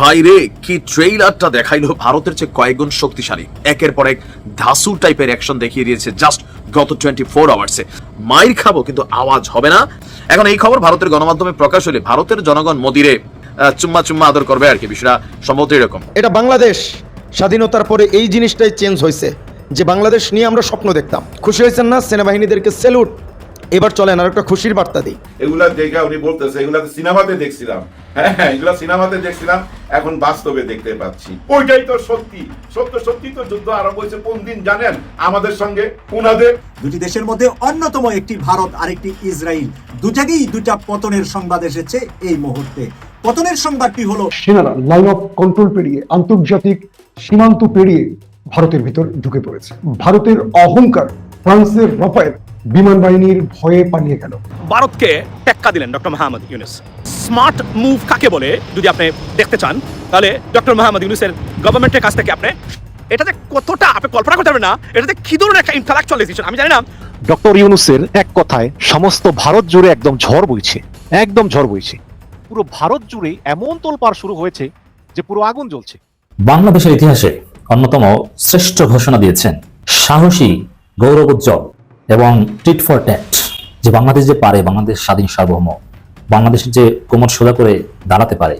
ভাইরে কি ট্রেইলারটা দেখাইলো ভারতের চেয়ে কয়েকগুণ শক্তিশালী। একের পর এক ধাসু টাইপের অ্যাকশন দেখিয়ে দিয়েছে জাস্ট গত টোয়েন্টি ফোর আওয়ার্সে মাইর খাব, কিন্তু আওয়াজ হবে না। এখন এই খবর ভারতের গণমাধ্যমে প্রকাশ হলে ভারতের জনগণ মোদিরে চুম্মা চুম্মা আদর করবে আর কি, বিষয়টা সম্ভবত এরকম। এটা বাংলাদেশ, স্বাধীনতার পরে এই জিনিসটাই চেঞ্জ হয়েছে যে বাংলাদেশ নিয়ে আমরা স্বপ্ন দেখতাম। খুশি হয়েছেন না? সেনাবাহিনীদেরকে সেলুট এবার চলেন আর একটা খুশির বার্তা দিই। এগুলা দেখে উনি বলতেছে এগুলা তো সিনেমাতে দেখছিলাম। হ্যাঁ হ্যাঁ এগুলা সিনেমাতে দেখছিলাম এখন বাস্তবে দেখতে পাচ্ছি। ওইটাই তো সত্যি। সত্য সত্যি তো যুদ্ধ আরম্ভ হয়েছে কোন দিন জানেন? আমাদের সঙ্গে উনাদের। দুটি দেশের মধ্যে অন্যতম একটি ভারত আরেকটি ইসরায়েল দু জায়গায় দুটা পতনের সংবাদ এসেছে এই মুহূর্তে। পতনের সংবাদটি হলো সেনারা লাইন অফ কন্ট্রোল পেরিয়ে আন্তর্জাতিক সীমান্ত পেরিয়ে ভারতের ভিতর ঢুকে পড়েছে। ভারতের অহংকার ফ্রান্সের রাফায়েল বিমান বাহিনীর ভয়ে পালিয়ে গেল। ভারতকে টেক্কা দিলেন doctor Mahmud Yunus. Smart move কাকে বলে? যদি আপনি দেখতে চান তাহলে ডক্টর মাহমুদ ইউনুসের গভর্নমেন্টের কাছ থেকে আপনি এটাতে কতটা আপনি কল্পনা করতে পারবেন না? এটাতে কি ধরনের একটা ইন্টালেকচুয়াল ডিসিশন আমি জানি না। ডক্টর ইউনুসের এক কথায় সমস্ত ভারত জুড়ে একদম ঝড় বইছে। একদম ঝড় বইছে। পুরো ভারত জুড়ে এমন তোলপাড় শুরু হয়েছে যে পুরো আগুন জ্বলছে। বাংলাদেশের ইতিহাসে অন্যতম শ্রেষ্ঠ ঘোষণা দিয়েছেন সাহসী গৌরবোজ্জ্বল। এবং টিট ফর ট্যাট যে বাংলাদেশ যে পারে, বাংলাদেশ স্বাধীন সার্বভৌম, বাংলাদেশের যে কোমর সোজা করে দাঁড়াতে পারে,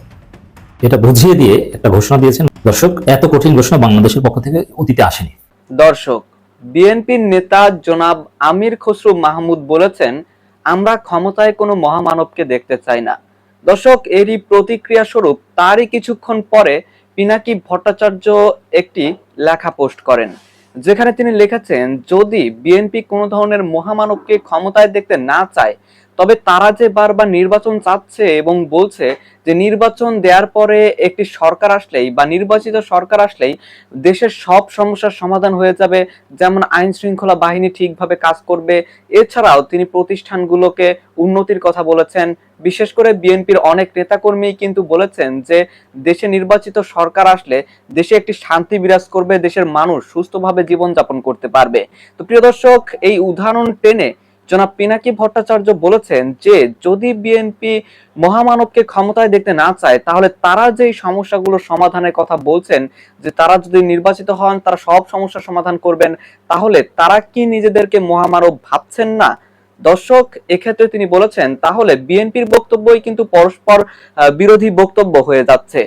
এটা বুঝিয়ে দিয়ে একটা ঘোষণা দিয়েছেন। দর্শক, এত কঠিন ঘোষণা বাংলাদেশের পক্ষ থেকে অতীতে আসেনি। দর্শক, বিএনপির নেতা জনাব আমির খসরু মাহমুদ বলেছেন, আমরা ক্ষমতায় কোনো মহামানবকে দেখতে চাই না। দর্শক, এরই প্রতিক্রিয়া স্বরূপ তারই কিছুক্ষণ পরে পিনাকি ভট্টাচার্য একটি লেখা পোস্ট করেন। যেখানে তিনি লিখেছেন যদি বিএনপি কোনো ধরনের মহামানবকে ক্ষমতায় দেখতে না চায় তবে তারা যে বারবার নির্বাচন চাচ্ছে এবং বলছে যে নির্বাচন দেওয়ার পরে একটি সরকার আসলেই বা নির্বাচিত সরকার আসলেই দেশের সব সমস্যার সমাধান হয়ে যাবে, যেমন আইন শৃঙ্খলা বাহিনী ঠিকভাবে কাজ করবে। এছাড়াও তিনি প্রতিষ্ঠানগুলোকে উন্নতির কথা বলেছেন। বিশেষ করে বিএনপির অনেক নেতাকর্মী কিন্তু বলেছেন যে দেশে নির্বাচিত সরকার আসলে দেশে একটি শান্তি বিরাজ করবে, দেশের মানুষ সুস্থভাবে জীবনযাপন করতে পারবে। তো প্রিয় দর্শক, এই উদাহরণ টেনে জনাব পিনাকি ভট্টাচার্য বলেছেন যে, যদি বিএনপি মহামানবকে ক্ষমতায় দেখতে না চায়, তাহলে তারা যে সমস্যাগুলোর সমাধানের কথা বলছেন, যে তারা যদি নির্বাচিত হন, তারা সব সমস্যার সমাধান করবেন, তাহলে তারা কি নিজেদেরকে মহামানব ভাবছেন না? দর্শক, এক্ষেত্রে তিনি বলেছেন, তাহলে বিএনপির বক্তব্যই কিন্তু পরস্পর বিরোধী বক্তব্য হয়ে যাচ্ছে।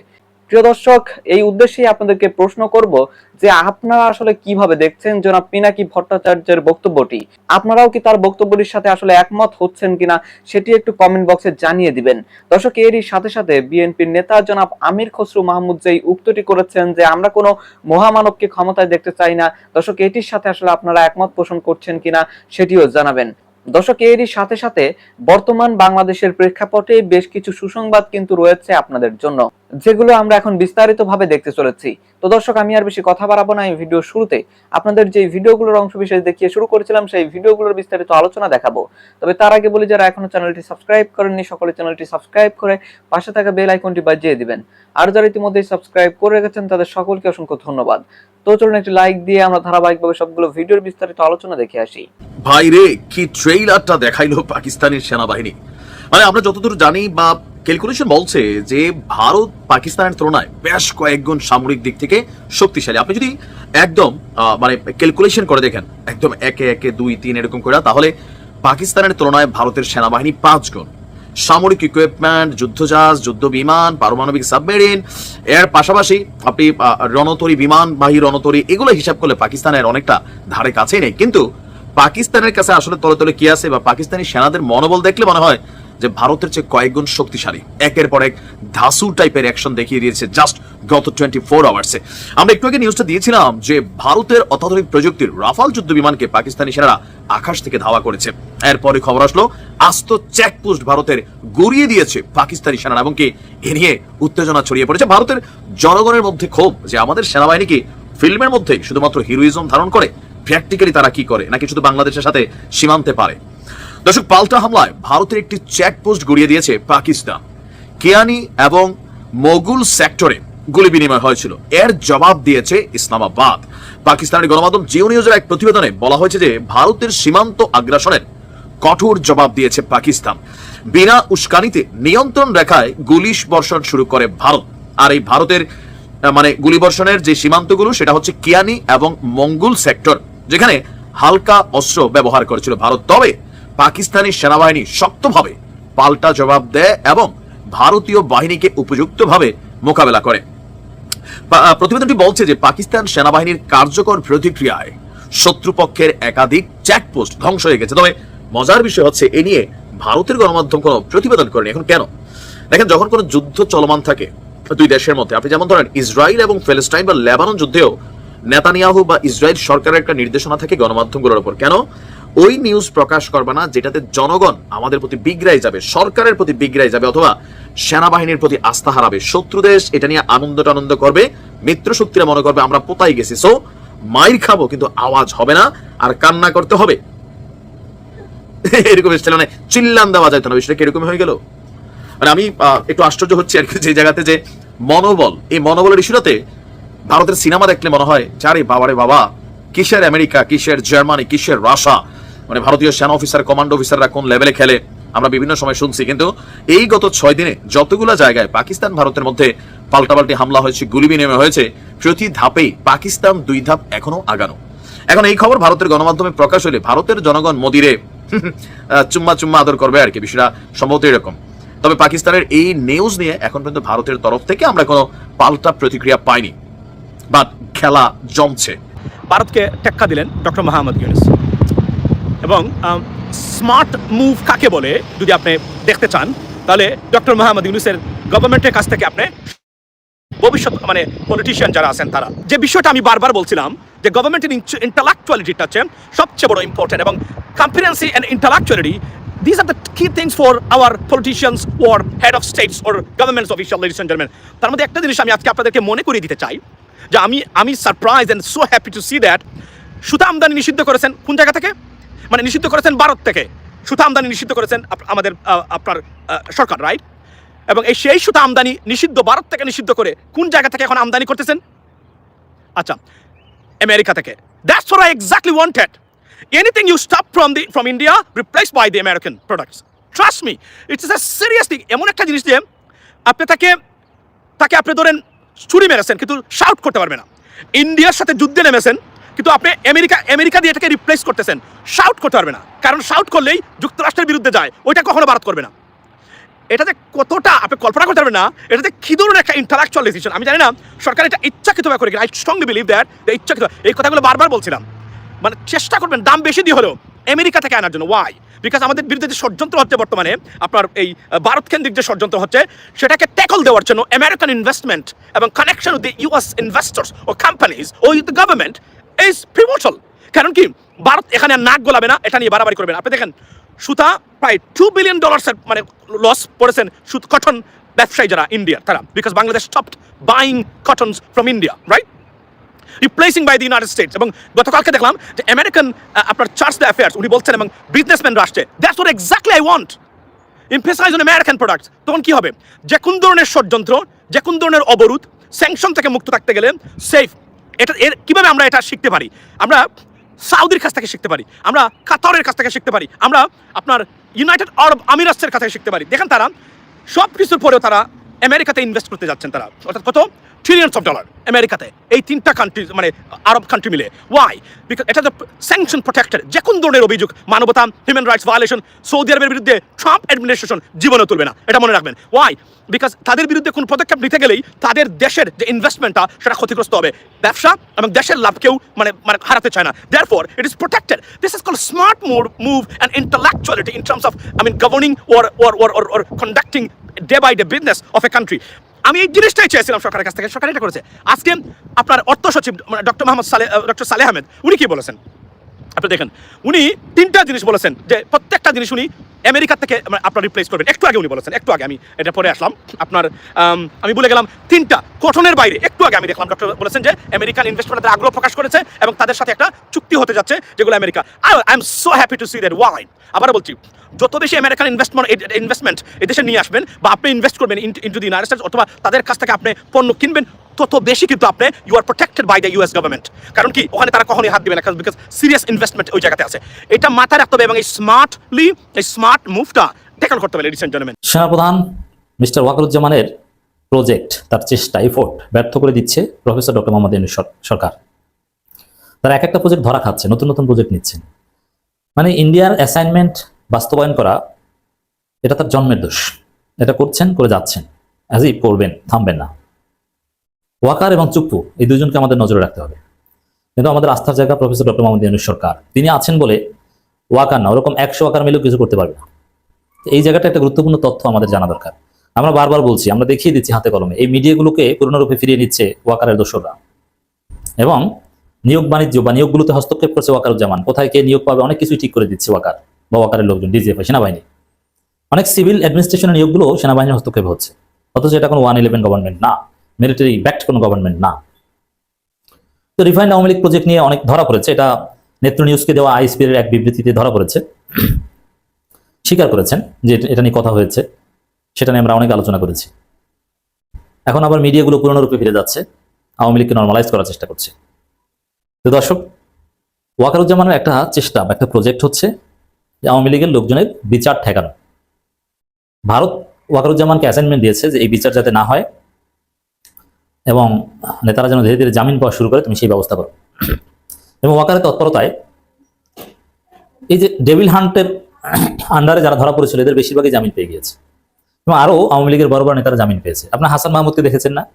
প্রিয় দর্শক, এই উদ্দেশ্যেই আপনাদেরকে প্রশ্ন করব যে আপনারা আসলে কীভাবে দেখছেন জনাব পিনাকি ভট্টাচার্যের বক্তব্যটি? আপনারাও কি তার বক্তব্যটির সাথে আসলে একমত হচ্ছেন কিনা সেটি একটু কমেন্ট বক্সে জানিয়ে দিবেন। দর্শক, এরই সাথে সাথে বিএনপির নেতা জনাব আমির খসরু মাহমুদ যেই উক্তটি করেছেন যে আমরা কোনো মহামানবকে ক্ষমতায় দেখতে চাই না, দর্শক, এটির সাথে আসলে আপনারা একমত পোষণ করছেন কিনা সেটিও জানাবেন। দর্শক, এরই সাথে সাথে বর্তমান বাংলাদেশের প্রেক্ষাপটে বেশ কিছু সুসংবাদ কিন্তু রয়েছে আপনাদের জন্য। যেগুলো আমরা এখন বিস্তারিত ভাবে দেখতে চলেছি। তো দর্শক, আমি আর বেশি কথা বাড়াবো না। এই ভিডিও শুরুতে আপনাদের যে ভিডিওগুলোর অংশ বিশেষ দেখিয়ে শুরু করেছিলাম, সেই ভিডিওগুলোর বিস্তারিত আলোচনা দেখাবো। তবে তার আগে বলি, যারা এখনও চ্যানেলটি সাবস্ক্রাইব করেননি, সকলে চ্যানেলটি সাবস্ক্রাইব করে পাশে থাকা বেল আইকনটি বাজিয়ে দিবেন। আর যারা ইতিমধ্যে সাবস্ক্রাইব করে রেখেছেন, তাদের সকলকে অসংখ্য ধন্যবাদ। তো চলুন একটি লাইক দিয়ে আমরা ধারাবাহিকভাবে সবগুলো ভিডিওর বিস্তারিত আলোচনা দেখে আসি। ভাইরে কি ট্রেইলারটা দেখাইলো পাকিস্তানের সেনাবাহিনী। মানে আমরা যতদূর জানি বা ক্যালকুলেশন বলছে যে ভারত পাকিস্তানের তুলনায় বেশ কয়েকগুণ সামরিক দিক থেকে শক্তিশালী। আপনি যদি একদম মানে ক্যালকুলেশন করে দেখেন, একদম একে একে দুই তিন এরকম করে, তাহলে পাকিস্তানের তুলনায় ভারতের সেনাবাহিনী পাঁচ গুণ সামরিক ইকুইপমেন্ট যুদ্ধজাহাজ, যুদ্ধ বিমান, পারমাণবিক সাবমেরিন এর পাশাপাশি আপনি রণতরী বিমানবাহী রণতরী, এগুলো হিসাব করলে পাকিস্তানের অনেকটা ধারে কাছেই নেই। কিন্তু পাকিস্তানের কাছে আসলে তলে তলে কি আছে বা পাকিস্তানি সেনাদের মনোবল দেখলে মনে হয় যে ভারতের চেয়ে কয়েকগুণ শক্তিশালী। একের পর এক ধাসু টাইপের অ্যাকশন দেখিয়ে দিয়েছে জাস্ট গত টোয়েন্টি ফোর আওয়ার্সে আমরা একটু আগে নিউজটা দিয়েছিলাম যে ভারতের অত্যাধুনিক প্রযুক্তির রাফাল যুদ্ধ বিমানকে পাকিস্তানি সেনারা আকাশ থেকে ধাওয়া করেছে। এরপরে খবর আসলো, আস্ত চেকপোস্ট ভারতের গড়িয়ে দিয়েছে পাকিস্তানি সেনারা এবং কি এ নিয়ে উত্তেজনা ছড়িয়ে পড়েছে। ভারতের জনগণের মধ্যে ক্ষোভ যে আমাদের সেনাবাহিনী কি ফিল্মের মধ্যে শুধুমাত্র হিরোইজম ধারণ করে প্র্যাকটিক্যালি তারা কি করে? নাকি শুধু বাংলাদেশের সাথে সীমান্তে পারে? দর্শক, পাল্টা হামলায় ভারতের একটি চেকপোস্ট গড়িয়ে দিয়েছে পাকিস্তান। কেয়ানি এবং মোগুল সেক্টরে গুলি বিনিময় হয়েছিল। এর জবাব দিয়েছে ইসলামাবাদ। পাকিস্তানের গণমাধ্যম জিও নিউজের এক প্রতিবেদনে বলা হয়েছে যে, ভারতের সীমান্ত আগ্রাসনের কঠোর জবাব দিয়েছে পাকিস্তান। বিনা উস্কানিতে নিয়ন্ত্রণ রেখায় গুলিশ বর্ষণ শুরু করে ভারত। আর এই ভারতের মানে গুলিবর্ষণের যে সীমান্তগুলো, সেটা হচ্ছে কিয়ানি এবং মঙ্গল সেক্টর যেখানে হালকা অস্ত্র ব্যবহার করেছিল ভারত। তবে পাকিস্তানি সেনাবাহিনী শক্তভাবে পাল্টা জবাব দেয় এবং ভারতীয় বাহিনীকে উপযুক্তভাবে মোকাবেলা করে। প্রতিবেদনটি বলছে যে পাকিস্তান সেনাবাহিনীর কার্যকর প্রতিক্রিয়ায় শত্রুপক্ষের একাধিক চেকপোস্ট ধ্বংস হয়ে গেছে। তবে মজার বিষয় হচ্ছে, এ নিয়ে ভারতের গণমাধ্যম কোনো প্রতিবেদন করেনি। এখন কেন? দেখেন, যখন কোনো যুদ্ধ চলমান থাকে দুই দেশের মধ্যে, আপনি যেমন ধরেন, ইসরায়েল এবং ফিলিস্তাইন বা লেবানন যুদ্ধেও নেতানিয়াহু বা ইসরায়েল সরকারের একটা নির্দেশনা থাকে গণমাধ্যমগুলোর উপর কেন? ওই নিউজ প্রকাশ করবে না, যেটাতে জনগণ আমাদের প্রতি বিগড়াই যাবে, সরকারের প্রতি বিগড়াই যাবে, অথবা সেনাবাহিনীর প্রতি আস্থা হারাবে। শত্রু দেশ এটা নিয়ে আনন্দ টানন্দ করবে, মিত্র শক্তিরা মনে করবে, আমরা পোতাই গেছি সো মাইর খাব, কিন্তু আওয়াজ হবে না, আর কান্না করতে হবে। এরকম মানে চিল্লান দেওয়া যায় না, বিষয়টা কীরকম হয়ে গেল? মানে আমি একটু আশ্চর্য হচ্ছি আর কি, যে জায়গাতে যে মনোবল, এই মনোবলের ইস্যুটাতে ভারতের সিনেমা দেখলে মনে হয় যারে বাবারে বাবা কিসের আমেরিকা, কিসের জার্মানি, কিসের রাশা মানে ভারতীয় সেনা অফিসার কমান্ডো অফিসাররা কোন লেভেলে খেলে, আমরা বিভিন্ন সময় শুনছি। কিন্তু এই গত ছয় দিনে যতগুলো জায়গায় পাকিস্তান ভারতের মধ্যে পাল্টাপাল্টি হামলা হয়েছে, গুলি বিনিময় হয়েছে, প্রতি ধাপেই পাকিস্তান দুই ধাপ এখনও আগানো। এখন এই খবর ভারতের গণমাধ্যমে প্রকাশ হলে ভারতের জনগণ মোদিরে চুম্মা চুম্মা আদর করবে আর কি, বিষয়টা সম্ভবত এরকম। তবে পাকিস্তানের এই নিউজ নিয়ে এখন পর্যন্ত ভারতের তরফ থেকে আমরা কোনো পাল্টা প্রতিক্রিয়া পাইনি। বাট খেলা জমছে। ভারতকে টেক্কা দিলেন ডক্টর মোহাম্মদ ইউনুস। এবং স্মার্ট মুভ কাকে বলে যদি আপনি দেখতে চান তাহলে ডক্টর মোহাম্মদ ইউনুসের গভর্নমেন্টের কাছ থেকে আপনি ভবিষ্যৎ মানে পলিটিশিয়ান যারা আছেন তারা যে বিষয়টা আমি বারবার বলছিলাম যে গভর্নমেন্টের ইন্টালেকচুয়ালিটিটা হচ্ছে সবচেয়ে বড় ইম্পর্টেন্ট এবং competency and intellectuality These are the key things for our politicians or head of states or governments official, ladies and gentlemen. তার মধ্যে একটা জিনিস আমি আজকে আপনাদেরকে মনে করিয়ে দিতে চাই যে আমি আমি surprise and so happy to see that সুতা আমদানি নিষিদ্ধ করেছেন কোন জায়গা থেকে মানে নিষিদ্ধ করেছেন ভারত থেকে। সুতা আমদানি নিষিদ্ধ করেছেন আমাদের আপনার সরকার রাইট এবং এই সেই সুতা আমদানি নিষিদ্ধ ভারত থেকে নিষিদ্ধ করে কোন জায়গা থেকে এখন আমদানি করতেছেন? আচ্ছা আমেরিকা থেকে। That's what I exactly wanted anything you stop from the from India replaced by the trust me, it is a serious thing এমন একটা জিনিস যে, আপনি তাকে তাকে আপনি ধরেন ছুরি মেরেছেন, কিন্তু শাউট করতে পারবে না। ইন্ডিয়ার সাথে যুদ্ধে নেমেছেন কিন্তু আপনি আমেরিকা আমেরিকা দিয়ে এটাকে রিপ্লেস করতেছেন। শাউট করতে পারবে না। কারণ শাউট করলেই যুক্তরাষ্ট্রের বিরুদ্ধে যায়। ওইটা কখনো ভারত করবে না। এটাতে কতটা, আপনি কল্পনা করতে পারবেন না এটাতে কি ধরনের একটা ইন্টালেকচুয়াল ডিসিশন আমি জানি না, সরকার এটা ইচ্ছাকৃতভাবে করে আই স্ট্রংলি বিলিভ দ্যাট ইচ্ছাকৃত এই কথাগুলো বারবার বলছিলাম। মানে চেষ্টা করবেন, দাম বেশি দিয়ে হলেও আমেরিকা থেকে আনার জন্য। ওয়াই বিকজ আমাদের বিরুদ্ধে যে ষড়যন্ত্র হচ্ছে বর্তমানে, আপনার এই ভারত কেন্দ্রিক যে ষড়যন্ত্র হচ্ছে, সেটাকে ট্যাকল দেওয়ার জন্য আমেরিকান ইনভেস্টমেন্ট এবং connection with the US investors O companies ও উইথ গভর্নমেন্ট ইজ প্রিমোটাল কারণ কি? ভারত এখানে নাক গোলাবে না, এটা নিয়ে বাড়াবাড়ি করবে না। আপনি দেখেন, সুতা প্রায় টু বিলিয়ন ডলার্সের মানে লস পড়েছেন সুত কটন ব্যবসায়ী যারা ইন্ডিয়ার তারা। Because Bangladesh stopped buying cottons from India right replacing by the United States এবং গতকালকে দেখলাম যে আমেরিকান আপনার চার্জ দ্য অ্যাফেয়ার্স উনি বলছেন এবং বিজনেসম্যানরা আসছে that's or exactly I want emphasise on American products তখন কি হবে? যে কোন ধরনের ষড়যন্ত্র, যে কোন ধরনের অবরোধ স্যাংশন থেকে মুক্ত থাকতে গেলে সেফ এটা, এর, কীভাবে আমরা এটা শিখতে পারি? আমরা সাউদির কাছ থেকে শিখতে পারি। আমরা কাতরের কাছ থেকে শিখতে পারি। আমরা আপনার ইউনাইটেড আরব আমিরাতের কাছ থেকে শিখতে পারি। দেখেন তারা সব কিছুর পরেও তারা আমেরিকাতে ইনভেস্ট করতে যাচ্ছেন তারা। অর্থাৎ কত? ট্রিলিয়ন্স অফ ডলার আমেরিকাতে। এই তিনটা কান্ট্রি মানে আরব কান্ট্রি মিলে। ওয়াই বিকজ এটা স্যাংশন প্রোটেক্টেড যে কোন ধরনের অভিযোগ, মানবতা হিউম্যান রাইটস ভায়োলেশন সৌদি আরবের বিরুদ্ধে ট্রাম্প অ্যাডমিনিস্ট্রেশন জীবনে তুলবে না। এটা মনে রাখবেন। ওয়াই বিকজ তাদের বিরুদ্ধে কোন পদক্ষেপ নিতে গেলেই তাদের দেশের যে ইনভেস্টমেন্টটা সেটা ক্ষতিগ্রস্ত হবে। ব্যবসা এবং দেশের লাভ কেউ মানে মানে হারাতে চায় না। Therefore it is protected this is call smart mode move and intellectuality in terms of I mean governing or or or or conducting day by day business of a country আমি এই জিনিসটাই চেয়েছিলাম সরকারের কাছ থেকে, সরকার এটা করেছে। আজকে আপনার অর্থ সচিব ডক্টর মোহাম্মদ সালে ডক্টর সালেহ আহমেদ, উনি কি বলেছেন? আপনি দেখেন, উনি তিনটা জিনিস বলেছেন, যে প্রত্যেকটা জিনিস উনি আমেরিকা থেকে মানে আপনার রিপ্লেস করবেন। একটু আগে উনি বলেছেন, একটু আগে আমি এটা পরে আসলাম। আপনার আমি বলে গেলাম, তিনটা গঠনের বাইরে, একটু আগে আমি দেখলাম ডক্টর বলেছেন যে আমেরিকান ইনভেস্টমেন্টের আগ্রহ প্রকাশ করেছে এবং তাদের সাথে একটা চুক্তি হতে যাচ্ছে, যেগুলো America I I am so happy to see that why আবার বলছি, যত বেশি আমেরিকান ইনভেস্টমেন্ট ইনভেস্টমেন্ট এদেশে নিয়ে আসবেন বা আপনি ইনভেস্ট করবেন ইন্টু দি ইউনাইটেড অথবা তাদের কাছ থেকে আপনি পণ্য কিনবেন, তত বেশি কিন্তু আপনি you are protected by the US government কারণ কি, ওখানে তারা কখনোই হাত দিবে না বিকজ সিরিয়াস ইনভেস্টমেন্ট ওই জায়গাতে আছে। এটা মাথায় রাখতে হবে এবং এই স্মার্টলি এই স্মার্ট মুভটা ট্যাকল করতে এন্ড জেন্টলম্যান সেনাপ্রধান মিস্টার ওয়াকারুজ্জামানের প্রজেক্ট তার চেষ্টা এফোর্ট ব্যর্থ করে দিচ্ছে প্রফেসর ডক্টর মোহাম্মদ ইউনূস সর- সরকার। তারা এক একটা প্রজেক্ট ধরা খাচ্ছে, নতুন নতুন প্রজেক্ট নিচ্ছেন। মানে ইন্ডিয়ার অ্যাসাইনমেন্ট বাস্তবায়ন করা, এটা তার জন্মের দোষ। এটা করছেন, করে যাচ্ছেন। অ্যাজই করবেন, থামবেন না। ওয়াকার এবং চুপ্পু, এই দুজনকে আমাদের নজরে রাখতে হবে। কিন্তু আমাদের আস্থার জায়গা প্রফেসর ডক্টর মোহাম্মদ ইউনুস সরকার। তিনি আছেন বলে ওয়াকার না, ওরকম একশো ওয়াকার মিলেও কিছু করতে পারবে না। এই জায়গাটা একটা গুরুত্বপূর্ণ তথ্য আমাদের জানা দরকার। আমরা বারবার বলছি, আমরা দেখিয়ে দিচ্ছি হাতে কলমে, এই মিডিয়াগুলোকে পূর্ণরূপে ফিরিয়ে নিচ্ছে ওয়াকারের দোসররা। এবং নিয়োগ বাণিজ্য বা নিয়োগগুলোতে হস্তক্ষেপ করছে ওয়াকারুজ্জামান, কোথায় কে নিয়োগ পাবে, অনেক কিছুই ঠিক করে দিচ্ছে ওয়াকার বা ওয়াকারের লোকজন, ডিজিএফআই, সেনাবাহিনী। অনেক সিভিল অ্যাডমিনিস্ট্রেশনের নিয়োগগুলো সেনাবাহিনীর হস্তক্ষেপ হচ্ছে। অথচ এটা কোনো ওয়ান ইলেভেন গভর্নমেন্ট না, মিলিটারি ব্যাক্ট কোনো গভর্নমেন্ট না। তো রিফাইন্ড আওয়ামী লীগ প্রজেক্ট নিয়ে অনেক ধরা পড়েছে, এটা নেত্র নিউজকে দেওয়া আইএসপির এক বিবৃতিতে ধরা পড়েছে। স্বীকার করেছেন যে এটা- নিয়ে কথা হয়েছে। সেটা নিয়ে আমরা অনেক আলোচনা করেছি। এখন আবার মিডিয়াগুলো পুরোনোরূপে ফিরে যাচ্ছে। আওয়ামী লীগকে নর্মালাইজ করার চেষ্টা করছে। তো দর্শক, ওয়াকারুজ্জামানের একটা চেষ্টা বা একটা প্রজেক্ট হচ্ছে যে আওয়ামী লীগের লোকজনের বিচার ঠেকানো। ভারত ওয়াকারুজ্জামানকে অ্যাসাইনমেন্ট দিয়েছে যে এই বিচার যাতে না হয় এবং নেতারা যেন ধীরে ধীরে জামিন পাওয়া শুরু করে, তুমি সেই ব্যবস্থা করো। এবং ওয়াকারের তৎপরতায় এই যে ডেভিল হান্টের আন্ডারে যারা ধরা পড়েছিল, এদের বেশিরভাগই জামিন পেয়ে গিয়েছে। এবং আরও আওয়ামী লীগের বড় বড় নেতারা জামিন পেয়েছে। আপনার হাসান মাহমুদকে দেখেছেন না?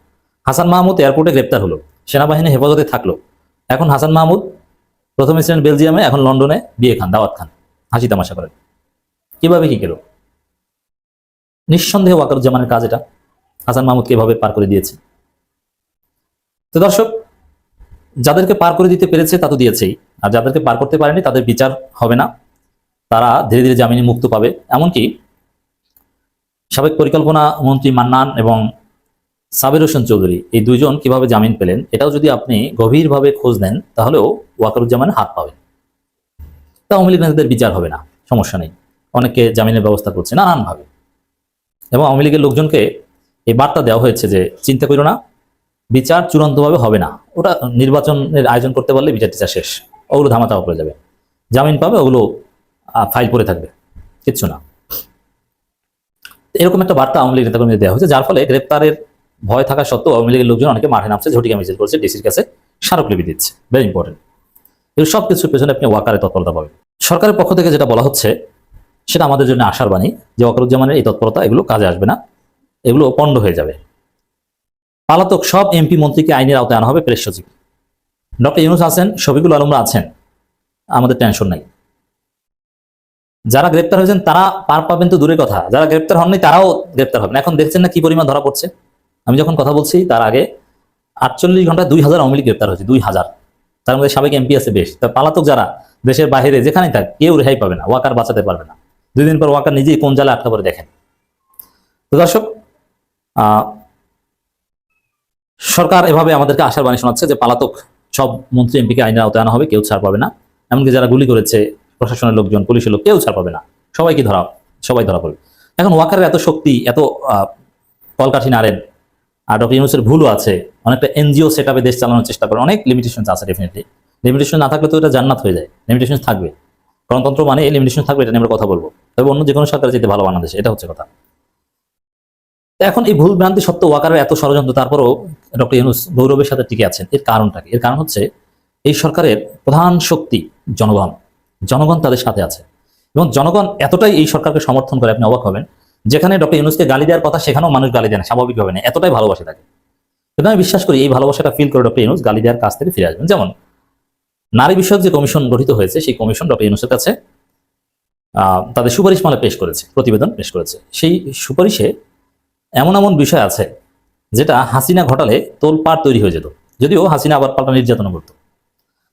হাসান মাহমুদ এয়ারপোর্টে গ্রেপ্তার হলো। সেনাবাহিনী হেফাজতে থাকল। এখন হাসান মাহমুদ প্রথমে ছিলেন বেলজিয়ামে, এখন লন্ডনে বিয়ে খান, দাওয়াত খান। হাসি তামাশা করেন। কীভাবে কি গেল? নিঃসন্দেহে ওয়াকারুজ্জামানের কাজ এটা। হাসান মাহমুদকে এভাবে পার করে দিয়েছে। তো দর্শক যাদেরকে পার করে দিতে পেরেছে তা তো দিয়েছেই। আর যাদেরকে পার করতে পারেনি, তাদের বিচার হবে না। তারা ধীরে ধীরে জামিনে মুক্ত পাবে। এমনকি সাবেক পরিকল্পনা মন্ত্রী মান্নান এবং সাবির হোসেন চৌধুরী এই দুজন কীভাবে জামিন পেলেন, এটাও যদি আপনি গভীরভাবে খোঁজ নেন, তাহলেও ওয়াকারুজ্জামানের হাত পাবেন। তা আওয়ামী লীগ নেতাদের বিচার হবে না, সমস্যা নেই। অনেকে জামিনের ব্যবস্থা করছে, নানানভাবে। এবং আওয়ামী লীগের লোকজনকে এই বার্তা দেওয়া হয়েছে যে, চিন্তা করো না বিচার চূড়ান্তভাবে হবে না। ওটা নির্বাচনের আয়োজন করতে পারলে বিচার টিচার শেষ। ওগুলো ধামাচাপা পড়ে যাবে। জামিন পাবে, ওগুলো ফাইল পড়ে থাকবে। কিচ্ছু না। এরকম একটা বার্তা আওয়ামী লীগ নেতাকর্মীদের দেওয়া হয়েছে, যার ফলে গ্রেপ্তারের ভয় থাকা সত্ত্বেও আওয়ামী লীগের লোকজন অনেকে মাঠে নামছে ঝটিকা মিছিল করছে, ডিসির কাছে স্মারকলিপি দিচ্ছে। ভেরি ইম্পর্টেন্ট এগুলো সব কিছুর পেছনে আপনি ওয়াকারে তৎপরতা পাবেন। সরকারের পক্ষ থেকে যেটা বলা হচ্ছে, সেটা আমাদের জন্য আশার বাণী যে ওয়াকারুজ্জামানের এই তৎপরতা এগুলো কাজে আসবে না। এগুলো পণ্ড হয়ে যাবে। পালাতক সব এমপি মন্ত্রীকে আইনের আওতায় আনা হবে প্রেস সচিব। ডক্টর ইউনুস আছেন, শফিকুল আলমরা আছেন, আমাদের টেনশন নাই। যারা গ্রেপ্তার হয়েছেন, তারা পার পাবেন তো দূরের কথা। যারা গ্রেপ্তার হননি, তারাও গ্রেপ্তার হবেন এখন দেখছেন না কি পরিমাণ ধরা পড়ছে? আমি যখন কথা বলছি, তার আগে আটচল্লিশ ঘন্টায় দুই হাজার আওয়ামী গ্রেপ্তার হয়েছে, দুই হাজার। তার মধ্যে সাবেক এমপি আছে বেশ। তার পালাতক যারা, দেশের বাইরে যেখানেই থাক, কেউ রেহাই পাবে না, ওয়াকার বাঁচাতে পারবে না। দুই দিন পর ওয়াকার নিজেই কোন জালে আটকা পরে দেখেন। তো দর্শক সরকার এভাবে আমাদেরকে আশার বাণী শোনাচ্ছে যে পালাতক সব মন্ত্রী এমপিকে আইনের আওতায় আনা হবে, কেউ ছাড় পাবে না। এমনকি যারা গুলি করেছে প্রশাসনের লোকজন, পুলিশের লোক, কেউ ছাড় পাবে না। সবাইকে ধরা, সবাই ধরা পড়বে। এখন ওয়াকারের এত শক্তি, এত কলকাঠি নাড়েন আর ডক্টর ইউনুসের ভুলও আছে। অনেকটা এনজিও সেট আপে দেশ চালানোর চেষ্টা করে, অনেক লিমিটেশন আছে ডেফিনেটলি লিমিটেশন না থাকলে তো এটা জান্নাত হয়ে যায়। লিমিটেশন থাকবে। গণতন্ত্র মানে লিমিটেশন থাকবে, এটা নিয়ে আমরা কথা বলব। তবে অন্য যে কোনো সরকার যেতে ভালো বাংলাদেশে, এটা হচ্ছে কথা। এখন এই ভুল ভ্রান্তি সত্ত্বেও ওয়াকারের এত ষড়যন্ত্র, তারপরও ডক্টর ইউনুস গৌরবের সাথে টিকে আছেন। এর কারণটা? এর কারণ হচ্ছে এই সরকারের প্রধান শক্তি জনগণ। জনগণ তাদের সাথে আছে। এবং জনগণ এতটাই এই সরকারকে সমর্থন করে, আপনি অবাক হবেন, যেখানে ডক্টর ইউনুসকে গালি দেওয়ার কথা সেখানেও মানুষ গালি দেয় না, স্বাভাবিকভাবে না, এতটাই ভালোবাসে থাকে কিন্তু আমি বিশ্বাস করি এই ভালোবাসাটা ফিল করে ডক্টর ইউনুস গালি দেওয়ার কাছ থেকে ফিরে আসবেন। যেমন, নারী বিষয়ক যে কমিশন গঠিত হয়েছে, সেই কমিশন ডক্টর ইউনুসের কাছে তাদের সুপারিশ মালা পেশ করেছে, প্রতিবেদন পেশ করেছে। সেই সুপারিশে এমন এমন বিষয় আছে যেটা হাসিনা ঘটালে তোলপাড় তৈরি হয়ে যেত। যদিও হাসিনা আবার পাল্টা নির্যাতন করত।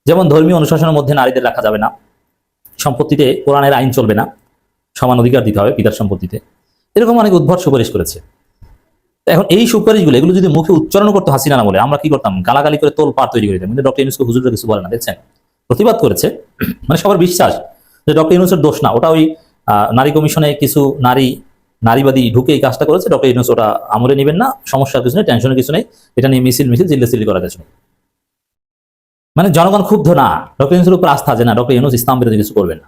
যেমন ধর্মীয় অনুশাসনের মধ্যে নারীদের রাখা যাবে না, সম্পত্তিতে কোরআনের আইন চলবে না, সমান অধিকার দিতে হবে পিতার সম্পত্তিতে। এরকম অনেক উদ্ভট সুপারিশ করেছে। এখন এই সুপারিশগুলো, এগুলো যদি মুখে উচ্চারণ করতো হাসিনা না বলে, আমরা কি করতাম? গালাগালি করে তোল পার তৈরি করে দিতাম। কিন্তু ডক্টর ইউনুসকে হুজুররা কিছু বলে না, দেখছেন? প্রতিবাদ করেছে। মানে সবার বিশ্বাস যে ডক্টর ইউনুসের দোষ না। ওটা ওই নারী কমিশনে কিছু নারী নারীবাদী ঢুকে এই কাজটা করেছে, ডক্টর ইউনুস ওটা আমলে নেবেন না, সমস্যার কিছু নেই টেনশনের কিছু নেই, এটা নিয়ে মিছিল মিছিল চিল্লি করার কিছু নেই। মানে জনগণ ক্ষুব্ধ না, ডক্টর ইউনুসের উপর আস্থা যে না, ডক্টর ইউনুস ইসলাম বিরোধী কিছু করবেন না।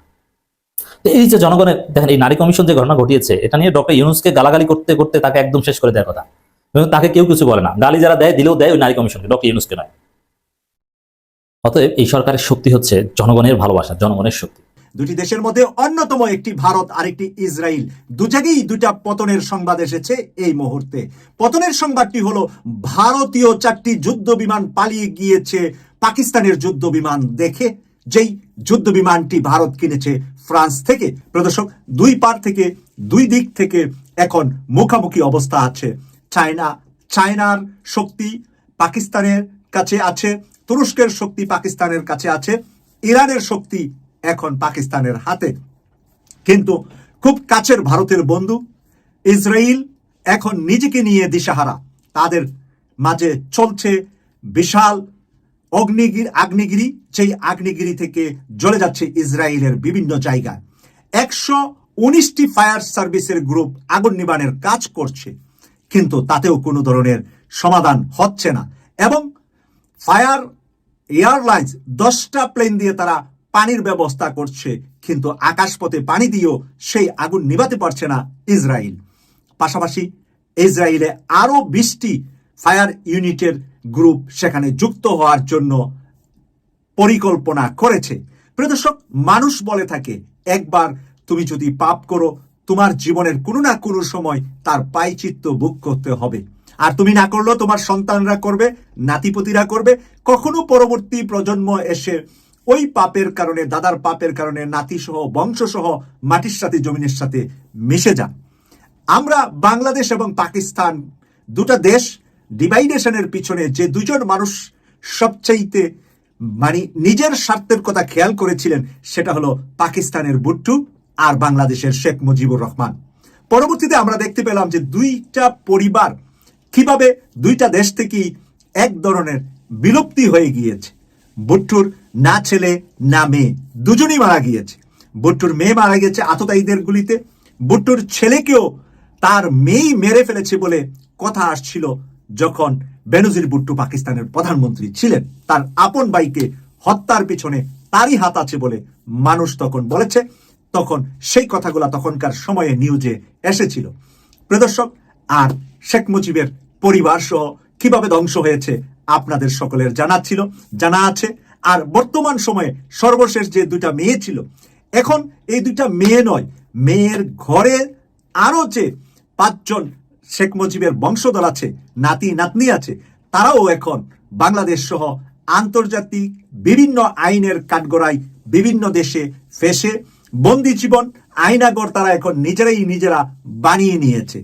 তো এই যে জনগণের, দেখেন এই নারী কমিশন যে ঘটনা ঘটিয়েছে, এটা নিয়ে ডক্টর ইউনুসকে গালাগালি করতে করতে তাকে একদম শেষ করে দেওয়ার কথা। এবং তাকে কেউ কিছু বলে না, গালি যারা দেয়, দিলেও দেয় ওই নারী কমিশনকে, ডক্টর ইউনুসকে নয়। অতএব এই সরকারের শক্তি হচ্ছে জনগণের ভালোবাসা, জনগণের শক্তি। দুটি দেশের মধ্যে অন্যতম একটি ভারত, আরেকটি ইসরায়েল দু জায়গায় দুটা পতনের সংবাদ এসেছে এই মুহূর্তে। পতনের সংবাদটি হলো, ভারতীয় চারটি যুদ্ধ বিমান পালিয়ে গিয়েছে পাকিস্তানের যুদ্ধ বিমান দেখে, যেই যুদ্ধ বিমানটি ভারত কিনেছে ফ্রান্স থেকে। প্রদর্শক, দুই পার থেকে, দুই দিক থেকে এখন মুখামুখি অবস্থা আছে। চায়না, চায়নার শক্তি পাকিস্তানের কাছে আছে, তুরস্কের শক্তি পাকিস্তানের কাছে আছে, ইরানের শক্তি এখন পাকিস্তানের হাতে। কিন্তু খুব কাছের ভারতের বন্ধু ইসরায়েল এখন নিজেকে নিয়ে দিশাহারা। তাদের মাঝে চলছে বিশাল অগ্নিগির, আগ্নেয়গিরি সেই আগ্নেয়গিরি থেকে জ্বলে যাচ্ছে ইসরায়েলের বিভিন্ন জায়গায়। একশো উনিশটি ফায়ার সার্ভিসের গ্রুপ আগুন নিবানের কাজ করছে, কিন্তু তাতেও কোনো ধরনের সমাধান হচ্ছে না। এবং ফায়ার এয়ারলাইন্স দশটা প্লেন দিয়ে তারা পানির ব্যবস্থা করছে, কিন্তু আকাশপথে পানি দিয়েও সেই আগুন নিভাতে পারছে না ইসরায়েল। পাশাপাশি ইসরায়েলে আরও বিশটি ফায়ার ইউনিটের গ্রুপ সেখানে যুক্ত হওয়ার জন্য পরিকল্পনা করেছে। প্রদর্শক মানুষ বলে থাকে, একবার তুমি যদি পাপ করো, তোমার জীবনের কোনো না কোনো সময় তার পাইচিত্ত বুক করতে হবে। আর তুমি না করলেও তোমার সন্তানরা করবে, নাতিপতিরা করবে। কখনো পরবর্তী প্রজন্ম এসে ওই পাপের কারণে, দাদার পাপের কারণে নাতি সহ বংশ সহ মাটির সাথে, জমিনের সাথে মিশে যান। আমরা বাংলাদেশ এবং পাকিস্তান দুটা দেশ ডিভাইডেশনের পিছনে যে দুজন মানুষ সবচাইতে মানে নিজের স্বার্থের কথা খেয়াল করেছিলেন, সেটা হলো পাকিস্তানের বুট্টু আর বাংলাদেশের শেখ মুজিবুর রহমান। পরবর্তীতে আমরা দেখতে পেলাম যে দুইটা পরিবার কীভাবে দুইটা দেশ থেকেই এক ধরনের বিলুপ্তি হয়ে গিয়েছে। বুট্টুর না ছেলে, না মেয়ে। দুজনই মারা গিয়েছে। বুট্টুর মেয়ে মারা গেছে আততায়ীদের গুলিতে। বুট্টুর ছেলেকেও তার মেয়েই মেরে ফেলেছে বলে কথা আসছিল যখন বেনজির বুট্টু পাকিস্তানের প্রধানমন্ত্রী ছিলেন। তার আপন বাইকে হত্যার পিছনে তারই হাত আছে বলে মানুষ তখন বলেছে। তখন সেই কথাগুলো তখনকার সময়ে নিউজে এসেছিল। প্রদর্শক আর শেখ মুজিবের পরিবার সহ কীভাবে ধ্বংস হয়েছে আপনাদের সকলের জানা ছিল, জানা আছে। আর বর্তমান সময়ে সর্বশেষ যে দুইটা মেয়ে ছিল, এখন এই দুইটা মেয়ে নয়, মেয়ের ঘরে আরও যে পাঁচজন শেখ মুজিবের বংশধর আছে, নাতি, নাতনি আছে, তারাও এখন বাংলাদেশ সহ আন্তর্জাতিক বিভিন্ন আইনের কাঠগড়ায় বিভিন্ন দেশে ফেসে বন্দি জীবন, আইনাগর তারা এখন নিজেরাই নিজেরা বানিয়ে নিয়েছে।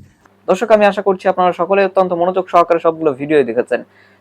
দর্শক, আমি আশা করছি আপনারা সকলে অত্যন্ত মনোযোগ সহকারে সবগুলো ভিডিও দেখেছেন।